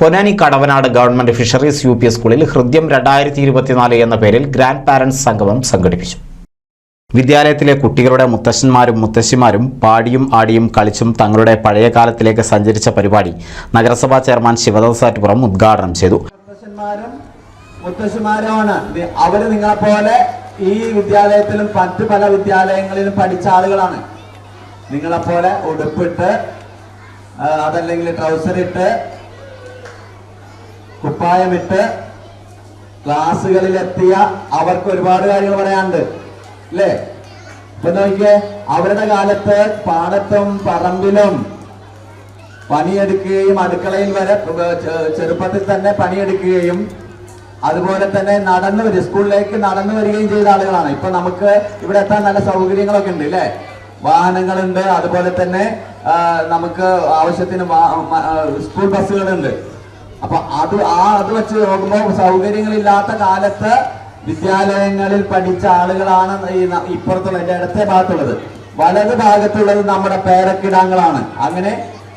Ponnani Kadavanad government fisheries U സ്കൂളിൽ ഹൃദ്യം രണ്ടായിരത്തി ഇരുപത്തിനാല് എന്ന പേരിൽ ഗ്രാൻഡ് പാരന്റ്സ് സംഗമം സംഘടിപ്പിച്ചു. വിദ്യാലയത്തിലെ കുട്ടികളുടെ മുത്തശ്ശന്മാരും മുത്തശ്ശിമാരും പാടിയും ആടിയും കളിച്ചും തങ്ങളുടെ പഴയ കാലത്തിലേക്ക് സഞ്ചരിച്ച പരിപാടി നഗരസഭാ ചെയർമാൻ ശിവദാസ് സാറ്റുപുറം ഉദ്ഘാടനം ചെയ്തു. മുത്തശ്ശിമാരുമാണ്. അവർ നിങ്ങളെപ്പോലെ നിങ്ങളെ പോലെ ഈ വിദ്യാലയത്തിലും മറ്റ് പല വിദ്യാലയങ്ങളിലും പഠിച്ച ആളുകളാണ്. നിങ്ങളെപ്പോലെ ഉടുപ്പിട്ട് അതല്ലെങ്കിൽ ട്രൗസർ ഇട്ട് കുപ്പായമിട്ട് ക്ലാസ്സുകളിലെത്തിയ അവർക്ക് ഒരുപാട് കാര്യങ്ങൾ പറയാനുണ്ട്. അല്ലേ? ഇപ്പൊ നോക്കിയേ അവരുടെ കാലത്ത് പാടത്തും പറമ്പിലും പണിയെടുക്കുകയും അടുക്കളയിൽ വരെ ചെറുപ്പത്തിൽ തന്നെ പണിയെടുക്കുകയും അതുപോലെ തന്നെ നടന്നു വരും. സ്കൂളിലേക്ക് നടന്നു വരികയും ചെയ്ത ആളുകളാണ്. ഇപ്പൊ നമുക്ക് ഇവിടെ എത്താൻ നല്ല സൗകര്യങ്ങളൊക്കെ ഉണ്ട് അല്ലേ വാഹനങ്ങളുണ്ട് അതുപോലെ തന്നെ നമുക്ക് ആവശ്യത്തിന് സ്കൂൾ ബസ്സുകളുണ്ട്. അപ്പൊ അത് ആ അത് വെച്ച് നോക്കുമ്പോൾ സൗകര്യങ്ങളില്ലാത്ത കാലത്ത് വിദ്യാലയങ്ങളിൽ പഠിച്ച ആളുകളാണ് ഈ ഇപ്പുറത്തുള്ള എന്റെ ഇടത്തെ ഭാഗത്തുള്ളത്. വലത് ഭാഗത്തുള്ളത് നമ്മുടെ പേരക്കിടാങ്ങളാണ്. അങ്ങനെ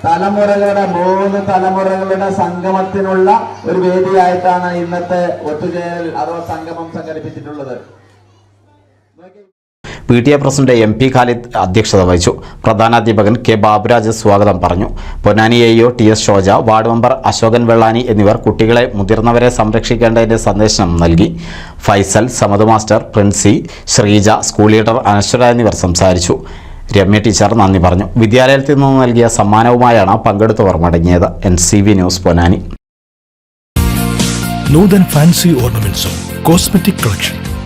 തലമുറകളുടെ മൂന്ന് തലമുറകളുടെ സംഗമത്തിനുള്ള ഒരു വേദിയായിട്ടാണ് ഇന്നത്തെ ഒത്തുചേരൽ അഥവാ സംഗമം സംഘടിപ്പിച്ചിട്ടുള്ളത്. P T A president M P Khalid അധ്യക്ഷത വഹിച്ചു. പ്രധാനാധ്യാപകൻ കെ ബാബുരാജ് സ്വാഗതം പറഞ്ഞു. Ponnani A O T S Shoja ward member Ashokan Vellani എന്നിവർ കുട്ടികളെ മുതിർന്നവരെ സംരക്ഷിക്കേണ്ടതിന്റെ സന്ദേശം നൽകി. Faisal Samad master Princy Sreeja school leader Anaswara എന്നിവർ സംസാരിച്ചു. രമ്യ ടീച്ചർ നന്ദി പറഞ്ഞു. വിദ്യാലയത്തിൽ നിന്ന് നൽകിയ സമ്മാനവുമായാണ് പങ്കെടുത്തവർ മടങ്ങിയത്. N C V news Ponnani. Nuthan fancy ഓർണമെന്റ്സും cosmetic collection